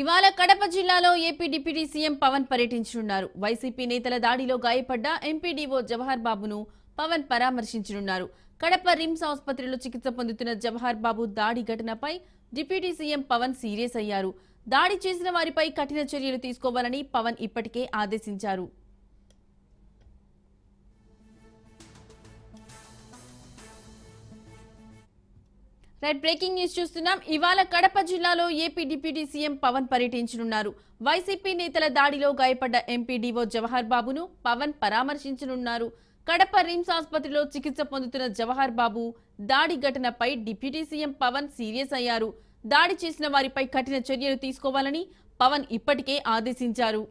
ఇవాళ కడప జిల్లాలో AP deputy CM Pawan పర్యటించనున్నారు. వైసీపీ నేతల దాడిలో గాయపడ్డ ఎంపీడీఓ జవహర్ బాబును పవన్ పరామర్శించనున్నారు. కడప రిమ్స్ ఆసుపత్రిలో చికిత్స పొందుతున్న జవహర్ బాబు దాడి ఘటనపై డిప్యూటీ సీఎం పవన్ సీరియస్ అయ్యారు. దాడి చేసిన వారిపై కఠిన చర్యలు తీసుకోవాలని పవన్ ఇప్పటికే ఆదేశించారు. రైట్ బ్రేకింగ్ న్యూస్ చూస్తున్నాం. ఇవాళ కడప జిల్లాలో ఏపీ డిప్యూటీ సీఎం పవన్ పర్యటించనున్నారు. వైసీపీ నేతల దాడిలో గాయపడ్డ ఎంపీడీఓ జవహర్ బాబును పవన్ పరామర్శించనున్నారు. కడప రిమ్స్ ఆసుపత్రిలో చికిత్స పొందుతున్న జవహర్ బాబు దాడి ఘటనపై డిప్యూటీ సీఎం పవన్ సీరియస్ అయ్యారు. దాడి చేసిన వారిపై కఠిన చర్యలు తీసుకోవాలని పవన్ ఇప్పటికే ఆదేశించారు.